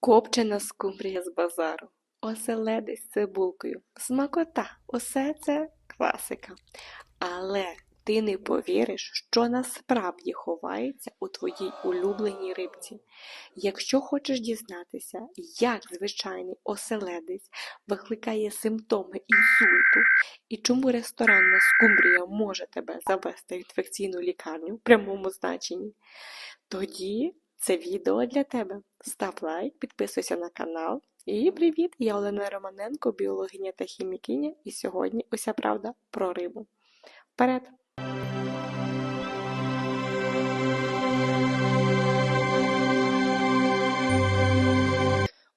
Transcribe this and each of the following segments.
Копчена скумбрія з базару, оселедець з цибулкою, смакота – усе це класика. Але ти не повіриш, що насправді ховається у твоїй улюбленій рибці. Якщо хочеш дізнатися, як звичайний оселедець викликає симптоми інсульту і чому ресторанна скумбрія може тебе завести в інфекційну лікарню в прямому значенні, тоді це відео для тебе. Став лайк, підписуйся на канал. І привіт! Я Олена Романенко, біологиня та хімікиня, і сьогодні уся правда про рибу. Вперед!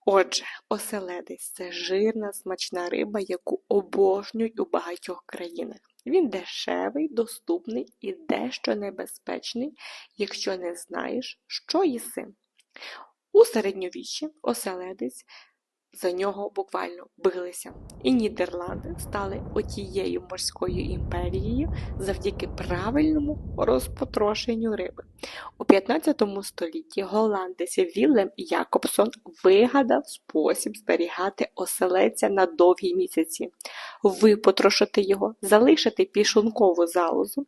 Отже, оселедець це жирна, смачна риба, яку обожнюють у багатьох країнах. Він дешевий, доступний і дещо небезпечний, якщо не знаєш, що їси. У середньовіччі оселедець за нього буквально билися, і Нідерланди стали отією морською імперією завдяки правильному розпотрошенню риби. У 15 столітті голландець Віллем Якобсон вигадав спосіб зберігати оселедця на довгі місяці, випотрошити його, залишити пішункову залозу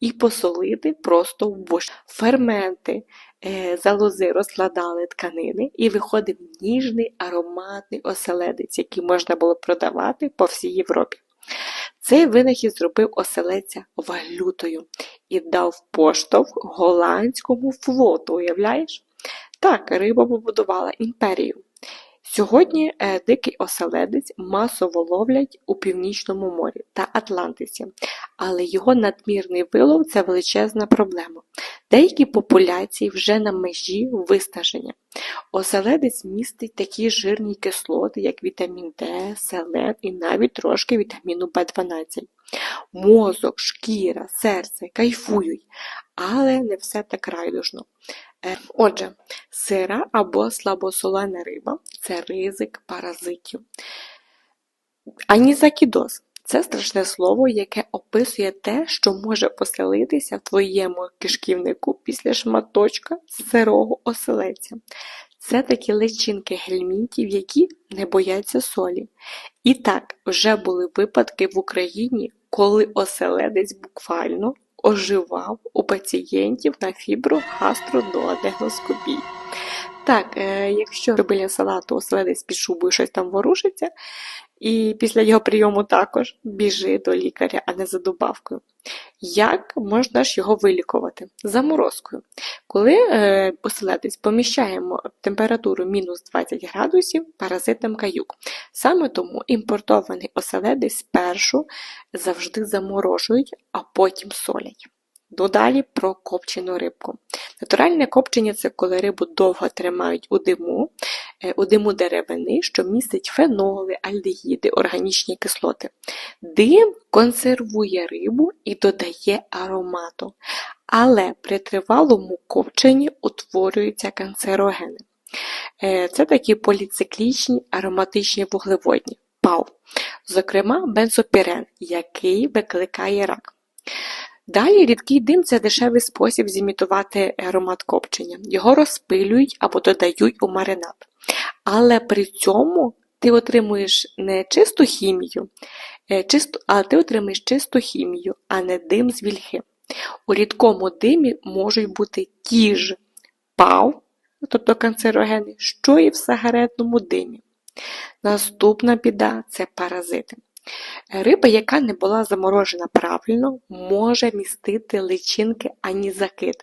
і посолити просто в борщ. Ферменти залози розкладали тканини і виходив ніжний ароматний оселедець, який можна було продавати по всій Європі. Цей винахід зробив оселедця валютою і дав поштовх голландському флоту, уявляєш? Так, риба побудувала імперію. Сьогодні е, дикий оселедець масово ловлять у Північному морі та Атлантиці, але його надмірний вилов це величезна проблема. Деякі популяції вже на межі виснаження. Оселедець містить такі жирні кислоти, як вітамін Д, селен і навіть трошки вітаміну В12. Мозок, шкіра, серце кайфують, але не все так райдужно. Отже, сира або слабосолена риба це ризик паразитів. Анізакідоз це страшне слово, яке описує те, що може поселитися в твоєму кишківнику після шматочка сирого оселедця. Це такі личинки гельмінтів, які не бояться солі. І так, вже були випадки в Україні, коли оселедець буквально оживав у пацієнтів на фіброгастродоаденоскопії. Так, е, якщо біля салату оселедець під шубою щось там ворушиться, і після його прийому також біжи до лікаря, а не за добавкою. Як можна ж його вилікувати? Заморозкою. Коли е, оселедець поміщаємо температуру мінус 20 градусів, паразитам каюк. Саме тому імпортований оселедець спершу завжди заморожують, а потім солять. Додалі про копчену рибку. Натуральне копчення це коли рибу довго тримають у диму, е, у диму деревини, що містить феноли, альдегіди, органічні кислоти. Дим консервує рибу і додає аромату, але при тривалому копченні утворюються канцерогени. Е, Це такі поліциклічні ароматичні вуглеводні, ПАВ, зокрема бензопірен, який викликає рак. Далі рідкий дим це дешевий спосіб зімітувати аромат копчення. Його розпилюють або додають у маринад. Але при цьому ти отримуєш не чисту хімію, е, чисту, а ти отримуєш чисту хімію, а не дим з вільхи. У рідкому димі можуть бути ті ж ПАВ, тобто канцерогени, що і в сигаретному димі. Наступна біда це паразити. Риба, яка не була заморожена правильно, може містити личинки анізакит.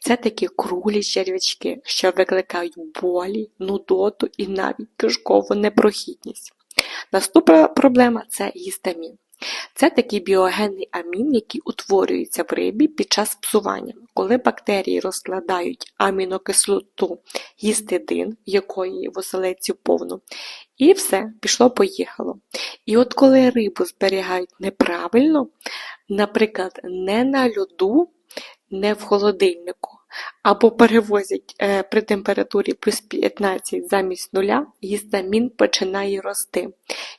Це такі круглі черв'ячки, що викликають болі, нудоту і навіть кишкову непрохідність. Наступна проблема це гістамін. Це такий біогенний амін, який утворюється в рибі під час псування, коли бактерії розкладають амінокислоту гістидин, якої в оселедці повно, і все, пішло-поїхало. І от коли рибу зберігають неправильно, наприклад, не на льоду, не в холодильнику, або перевозять е, при температурі плюс 15 замість нуля, гістамін починає рости,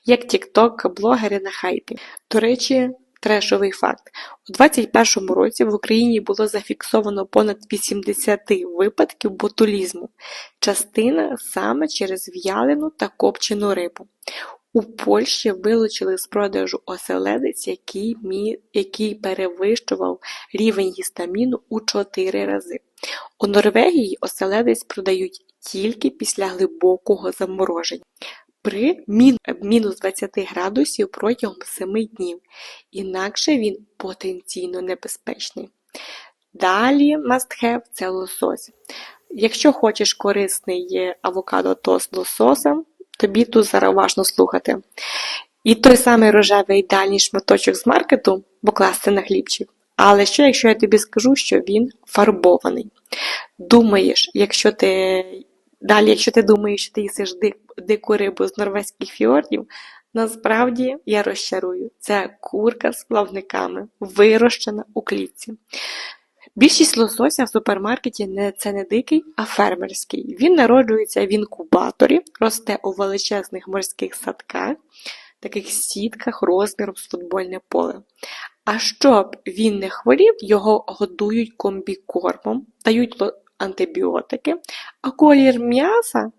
як тік-ток блогери на хайпі. До речі, трешовий факт. У 2021 році в Україні було зафіксовано понад 80 випадків ботулізму, частина саме через в'ялену та копчену рибу. У Польщі вилучили з продажу оселедець, який, перевищував рівень гістаміну у 4 рази. У Норвегії оселедець продають тільки після глибокого замороження при мін- мінус 20 градусів протягом 7 днів, інакше він потенційно небезпечний. Далі must have – це лосось. Якщо хочеш корисний авокадо тост з лососем, тобі тут зараз важно слухати. І той самий рожевий ідеальний шматочок з маркету покласти на хлібчик. Але що, якщо я тобі скажу, що він фарбований? Думаєш, якщо ти далі, якщо ти думаєш, що ти їсиш дику рибу з норвезьких фіордів, насправді я розчарую. Це курка з плавниками, вирощена у клітці. Більшість лосося в супермаркеті не це не дикий, а фермерський. Він народжується в інкубаторі, росте у величезних морських садках, таких сітках розміром з футбольне поле. А щоб він не хворів, його годують комбікормом, дають антибіотики, а колір м'яса,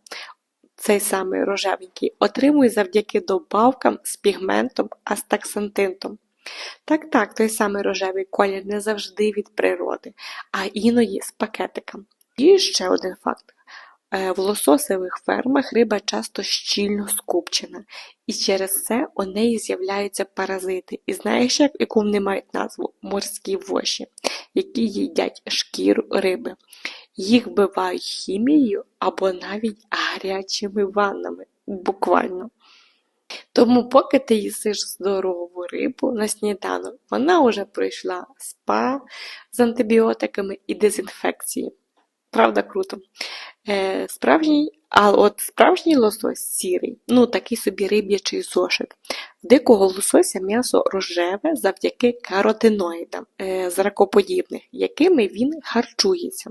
цей самий рожевенький, отримують завдяки добавкам з пігментом астаксантинтом. Так, так, той самий рожевий колір не завжди від природи, а іноді з пакетиком. І ще один факт. Е, В лососевих фермах риба часто щільно скупчена, і через це у неї з'являються паразити. І знаєш, як, яку вони мають назву? Морські воші, які їдять шкіру риби. Їх вбивають хімією або навіть гарячими ваннами, буквально. Тому поки ти їсиш здорову рибу на сніданок, вона вже пройшла спа з антибіотиками і дезінфекції. Правда, круто. Е, справжній, а от справжній лосось сірий, ну такий собі риб'ячий зошит. Дикого лосося м'ясо рожеве завдяки каротиноїдам е, зракоподібних, якими він харчується.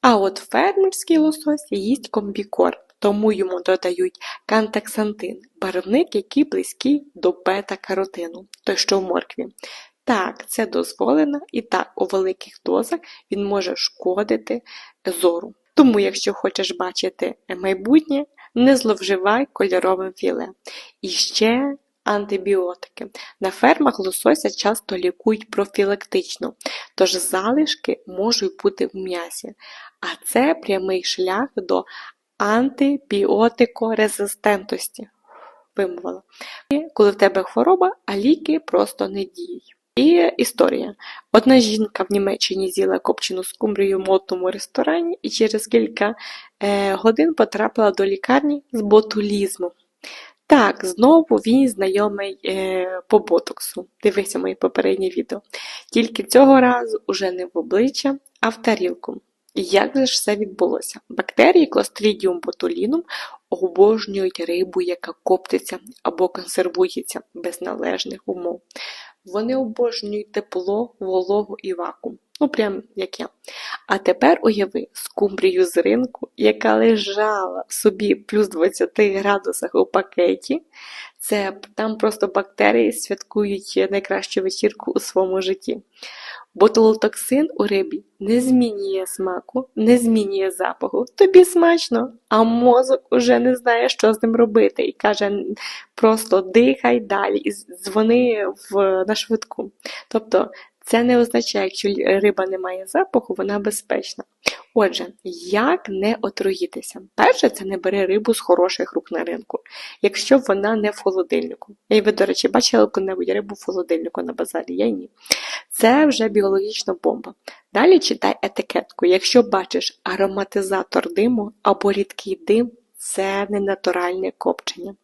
А от фермерський лосось їсть комбікорм, тому йому додають кантаксантин, барвник, який близький до бета-каротину, той що в моркві. Так, це дозволено, і так, у великих дозах він може шкодити зору. Тому, якщо хочеш бачити майбутнє, не зловживай кольоровим філе. І ще антибіотики. На фермах лосося часто лікують профілактично, тож залишки можуть бути в м'ясі. А це прямий шлях до антибіотикорезистентності. Вимовила. Коли в тебе хвороба, а ліки просто не діють. І історія. Одна жінка в Німеччині з'їла копчену скумбрію в модному ресторані і через кілька е, годин потрапила до лікарні з ботулізмом. Так, знову він знайомий е, по ботоксу. Дивися мої попередні відео. Тільки цього разу уже не в обличчя, а в тарілку. Як же ж це відбулося? Бактерії Clostridium botulinum обожнюють рибу, яка коптиться або консервується без належних умов. Вони обожнюють тепло, вологу і вакуум. Ну, прям як я. А тепер уяви скумбрію з ринку, яка лежала собі плюс 20 градусах у пакеті. Це там просто бактерії святкують найкращу вечірку у своєму житті. Ботулотоксин у рибі не змінює смаку, не змінює запаху. Тобі смачно, а мозок уже не знає, що з ним робити, і каже: просто дихай далі і дзвони в, на швидку. Тобто, це не означає, якщо риба не має запаху, вона безпечна. Отже, як не отруїтися? Перше, це не бери рибу з хороших рук на ринку, якщо вона не в холодильнику. І ви, до речі, бачили яку-небудь рибу в холодильнику на базарі? Я ні. Це вже біологічна бомба. Далі читай етикетку. Якщо бачиш ароматизатор диму або рідкий дим, це не натуральне копчення.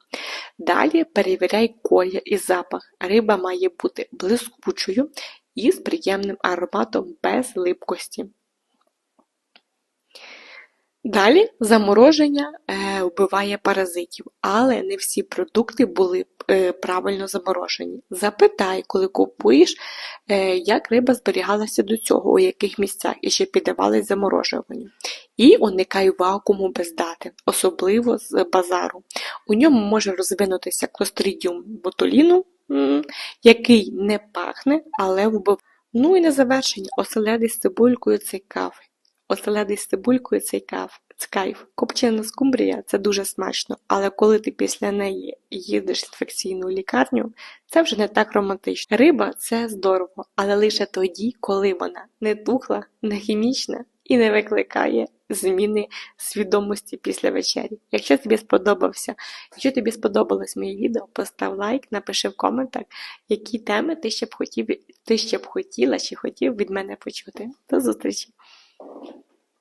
Далі перевіряй колір і запах. Риба має бути блискучою і з приємним ароматом без липкості. Далі замороження е, вбиває паразитів, але не всі продукти були е, правильно заморожені. Запитай, коли купуєш, е, як риба зберігалася до цього, у яких місцях і чи піддавалась заморожуванню. І уникай вакууму без дати, особливо з базару. У ньому може розвинутися клостридіум ботуліну, який не пахне, але вбиває. Ну і на завершення оселедець з цибулькою це кафе. Оселедець з цибулькою це каф. Кайф. Копчена скумбрія це дуже смачно, але коли ти після неї їдеш в інфекційну лікарню, це вже не так романтично. Риба це здорово, але лише тоді, коли вона не тухла, не хімічна і не викликає зміни свідомості після вечері. Якщо тобі сподобався, якщо тобі сподобалось моє відео, постав лайк, напиши в коментах, які теми ти ще б хотів, ти ще б хотіла чи хотів від мене почути. До зустрічі!